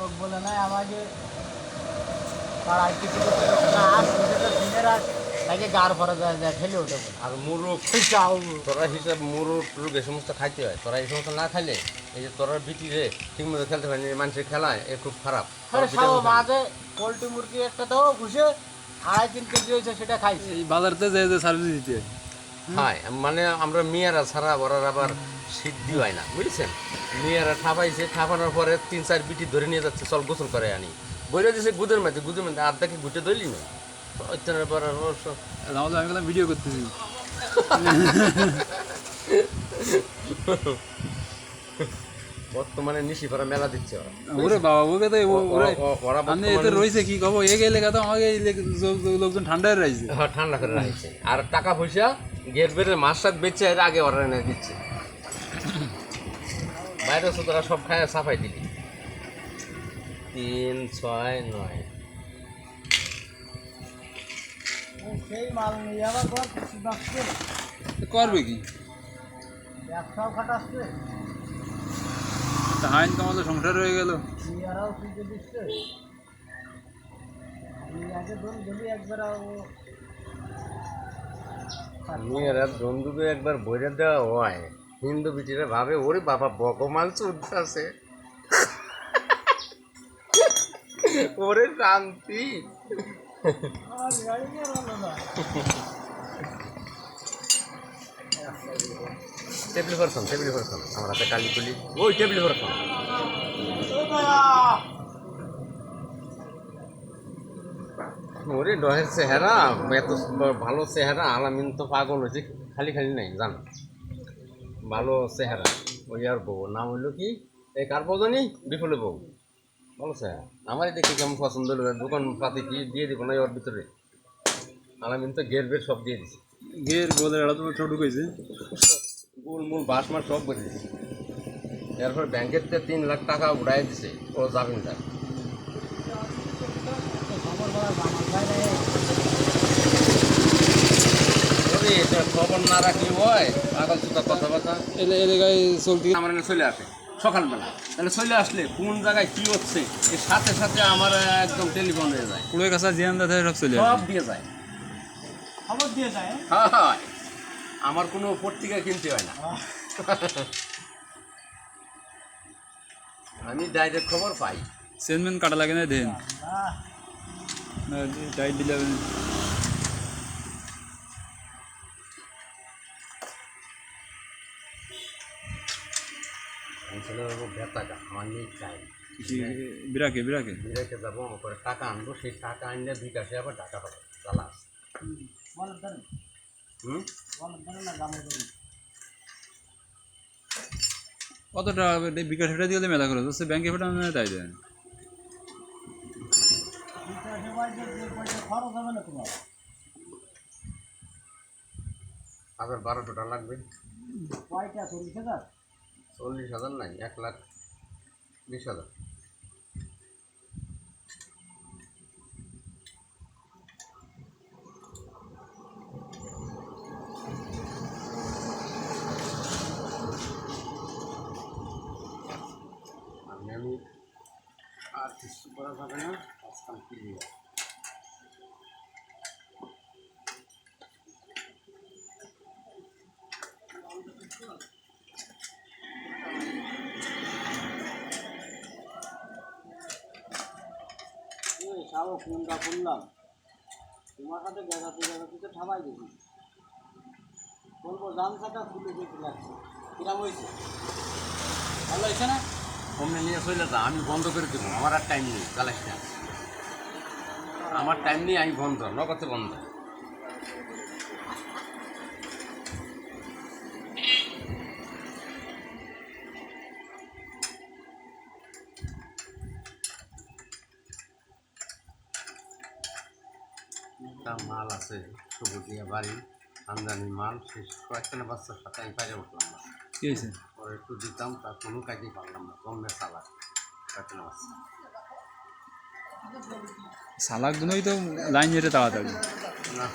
রোগ বলে নাই আমাকে পাড়ায় কিছু কিছু লোক না আসছে সেটা দিনের আস তাকে গার ভরা যায় যায় ওঠে। আর মুরুখ চাও তোরা হিসাব মুরুখ টুরুক এ সমস্ত খাইতে হয়। তোরা এই সমস্ত না খাইলে এই যে তোরা রে ঠিক মতো খেলতে পারেনি মানুষের খেলায় এ খুব খারাপ। আরে মাঝে পোলট্রি মুরগি একটা ঘুষে আড়াই তিন কেজি হয়েছে সেটা খাইছে। বাজারতে যে যে সার্ভিস দিতে হয়। মানে আমরা মেয়েরা ছাড়া ওরার আবার সিদ্ধি হয় না বুঝছেন? মেয়েরা ঠাপাইছে ঠাপানোর পরে তিন চার বিটি ধরে নিয়ে যাচ্ছে চল গোসল করে আনি। বইরে দিছে গুদের মধ্যে গুদের মধ্যে আর্ধাকে গুটে ধরলি না। ওইখানের পর আমি বললাম ভিডিও করতেছি। বর্তমানে নিশি ভরা মেলা দিচ্ছে ওরা। ওরে বাবা ওকে তো ওরা আমি এতে রয়েছে কি কব? এ গেলে তো আমাকে লোক- লোকজন ঠান্ডায় রয়েছে। হ্যাঁ ঠান্ডা করে রাখছে। আর টাকা পয়সা গেট বেড়ে মাছ শাক বেচে এর আগে ওরা এনে দিচ্ছে। বাইরে সুতরা সব খায় সাফাই দিলি। তিন ছয় নয়। সেই মাল নিয়ে আবার ঘর তো করবে কি? ব্যবসাও খাটাচ্ছে। তা হাইন কামালে সংসার হয়ে গেল। মেয়েরাও ফিকে দিচ্ছে। আগে ধরুন যদি একবার মেয়েরা বন্ধুকে একবার বইরে দেওয়া হয়। হিন্দু বিটিরা ভাবে, ওরে বাবা বকমাল চলতেছে। ওরে শান্তি। আমার গাড়ি নিয়ে ভালো না টেবিল টেবিল পারছন আমার হাতে কালি তুলি ওই টেবিল পারছন ওরে ডহের চেহারা, এত ভালো চেহারা, আলামিন তো পাগল হয়েছে, খালি খালি নাই, জান? ভালো চেহারা। ওই আর বউ নাম হইল কি? এই কার বউ জানি? বিফলে বউ ভালো চেহারা আমারই দেখি কেমন পছন্দ হলো। দোকান পাতি কি দিয়ে দিব না ওর ভিতরে আলামিন তো গেট বেট সব দিয়ে দিছে। গের গোলের এড়া তো ছোট ঢুকেছে মূল মূল বাস মাস সব করে দিছে। এরপর ব্যাংকের থেকে তিন লাখ টাকা উড়াই দিছে। ও জামিনদার খবর আমার ভাই রে ওরে এটা খবর না রাখলে হয় পাগল সুতা কথাবার্তা। এলে এলাকায় চলতি। আমার চলে আসে সকালবেলা। তাহলে চলে আসলে কোন জায়গায় কি হচ্ছে এর সাথে সাথে আমার একদম টেলিফোন হয়ে যায়। পুরো কাছা জিয়ান দাদা সব চলে সব দিয়ে যায়। খবর দিয়ে যায় হ্যাঁ? আমার কোনো পত্রিকা কিনতে হয় না। আমি ডাইরেক্ট খবর পাই। চেয়ারম্যান কাটা লাগে না দেন। দিলে আমার চাই কি- বিরাকে বিরাকে। বিরাইতে যাব আমার করে টাকা আনব সেই টাকা আনলে বিকাশে আবার টাকা পাবো কত টাকা বিকাশ ফেটা দিয়ে মেলা খরচ হচ্ছে ব্যাংকে ফেটা তাই দেন। বিকাশে পয়সা যে পয়সা খরচ হবে না তোমার হাজার বারোশো টাকা লাগবে। কয়টা চল্লিশ হাজার চল্লিশ হাজার নাই, এক লাখ বিশ হাজার। আমি আর কিছু করা যাবে না, আজকাল ক্লিয়ার সাও কোনটা করলাম। তোমার সাথে গেঁদাতে গেঁদাতে তো ঠাবাই দেখি বলব জানসাটা খুলে যেতে লাগছে কিরাম হয়েছে? ভালো হয়েছে না? অমনি নিয়ে চলে যা, আমি বন্ধ করে দেবো। আমার আর টাইম নেই, কালেকশন। আমার টাইম নেই, আমি বন্ধ, নগদে বন্ধ। একটা মাল আছে সবুজিয়া বাড়ি আমদানি মাল শেষ কয়েকটা বাচ্চার সাথে আমি পাইরে উঠলাম। না কি হয়েছে? পরে একটু দিতাম তার কোনো কাজেই পারলাম না গমের সালা কয়েকটা বাচ্চা। সালাক দুনোই তো লাইন যেতে তাড়াতাড়ি। না